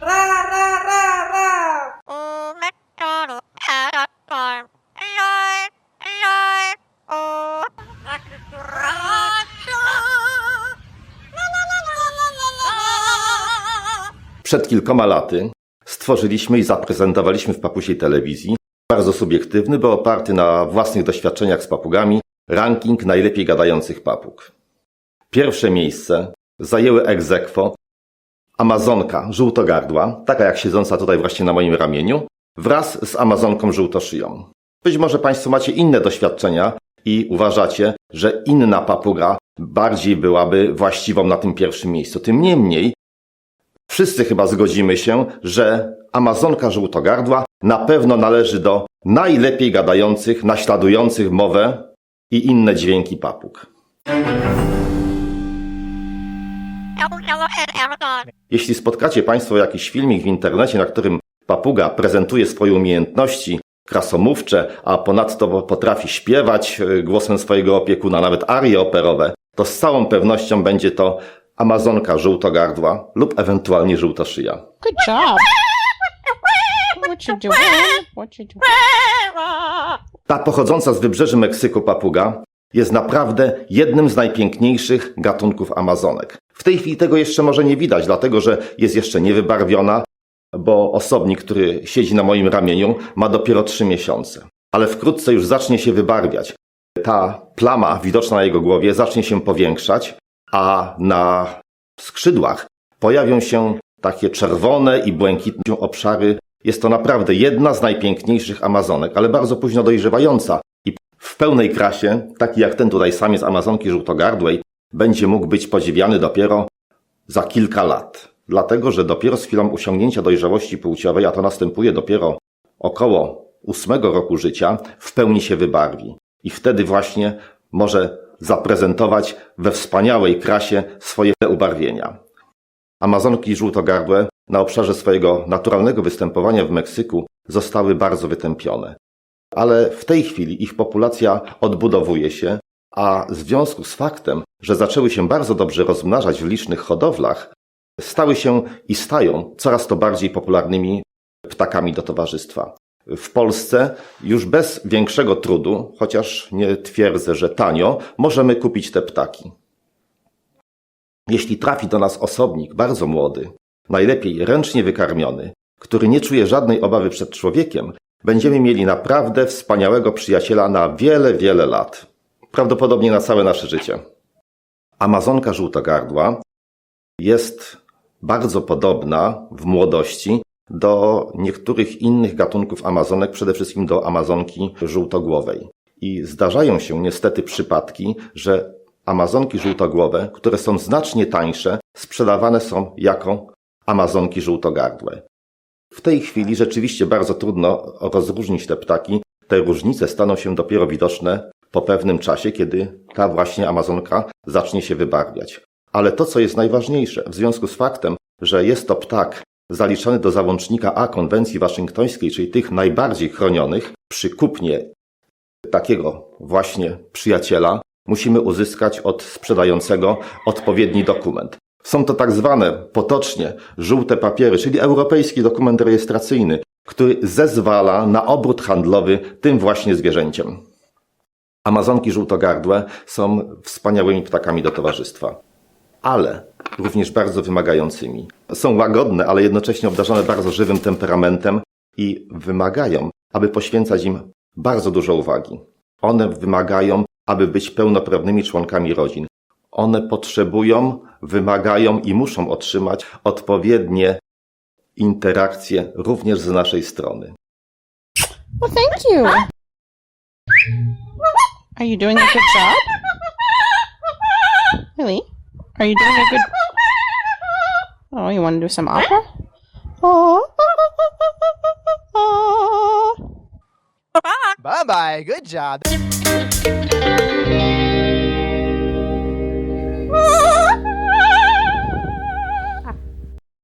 Ra, ra, ra, ra! Przed kilkoma laty stworzyliśmy i zaprezentowaliśmy w papusiej telewizji, bardzo subiektywny, bo oparty na własnych doświadczeniach z papugami, ranking najlepiej gadających papug. Pierwsze miejsce zajęły aequo Amazonka żółtogardła, taka jak siedząca tutaj właśnie na moim ramieniu, wraz z Amazonką żółtoszyją. Być może Państwo macie inne doświadczenia i uważacie, że inna papuga bardziej byłaby właściwą na tym pierwszym miejscu. Tym niemniej Wszyscy chyba zgodzimy się, że Amazonka żółtogardła na pewno należy do najlepiej gadających, naśladujących mowę i inne dźwięki papug. Jeśli spotkacie Państwo jakiś filmik w internecie, na którym papuga prezentuje swoje umiejętności krasomówcze, a ponadto potrafi śpiewać e, głosem swojego opiekuna, nawet arie operowe, to z całą pewnością będzie to Amazonka żółtogardła lub ewentualnie żółtoszyja. Good job. What you doing? What you doing? Ta pochodząca z wybrzeży Meksyku papuga jest naprawdę jednym z najpiękniejszych gatunków amazonek. W tej chwili tego jeszcze może nie widać, dlatego że jest jeszcze niewybarwiona, bo osobnik, który siedzi na moim ramieniu, ma dopiero trzy miesiące. Ale wkrótce już zacznie się wybarwiać. Ta plama widoczna na jego głowie zacznie się powiększać, a na skrzydłach pojawią się takie czerwone i błękitne obszary. Jest to naprawdę jedna z najpiękniejszych Amazonek, ale bardzo późno dojrzewająca i w pełnej krasie, taki jak ten tutaj samiec Amazonki żółtogardłej, będzie mógł być podziwiany dopiero za kilka lat. Dlatego, że dopiero z chwilą osiągnięcia dojrzałości płciowej, a to następuje dopiero około ósmego roku życia, w pełni się wybarwi. I wtedy właśnie może zaprezentować we wspaniałej krasie swoje ubarwienia. Amazonki żółtogardłe na obszarze swojego naturalnego występowania w Meksyku zostały bardzo wytępione. Ale w tej chwili ich populacja odbudowuje się, a w związku z faktem, że zaczęły się bardzo dobrze rozmnażać w licznych hodowlach, stały się i stają coraz to bardziej popularnymi ptakami do towarzystwa. W Polsce już bez większego trudu, chociaż nie twierdzę, że tanio, możemy kupić te ptaki. Jeśli trafi do nas osobnik bardzo młody, najlepiej ręcznie wykarmiony, który nie czuje żadnej obawy przed człowiekiem, będziemy mieli naprawdę wspaniałego przyjaciela na wiele, wiele lat. Prawdopodobnie na całe nasze życie. Amazonka żółtogardła jest bardzo podobna w młodości do niektórych innych gatunków amazonek, przede wszystkim do amazonki żółtogłowej. I zdarzają się niestety przypadki, że amazonki żółtogłowe, które są znacznie tańsze, sprzedawane są jako amazonki żółtogardłe. W tej chwili rzeczywiście bardzo trudno rozróżnić te ptaki. Te różnice staną się dopiero widoczne po pewnym czasie, kiedy ta właśnie amazonka zacznie się wybarwiać. Ale to, co jest najważniejsze, w związku z faktem, że jest to ptak zaliczany do załącznika A konwencji waszyngtońskiej, czyli tych najbardziej chronionych, przy kupnie takiego właśnie przyjaciela musimy uzyskać od sprzedającego odpowiedni dokument. Są to tak zwane potocznie żółte papiery, czyli europejski dokument rejestracyjny, który zezwala na obrót handlowy tym właśnie zwierzęciem. Amazonki żółtogardłe są wspaniałymi ptakami do towarzystwa, ale również bardzo wymagającymi. Są łagodne, ale jednocześnie obdarzone bardzo żywym temperamentem i wymagają, aby poświęcać im bardzo dużo uwagi. One wymagają, aby być pełnoprawnymi członkami rodzin. One potrzebują, wymagają i muszą otrzymać odpowiednie interakcje również z naszej strony. Well, thank you. Are you doing a good job? Really? Are you doing a good? Oh, you want to do some opera? Oh. Bye bye. Good job.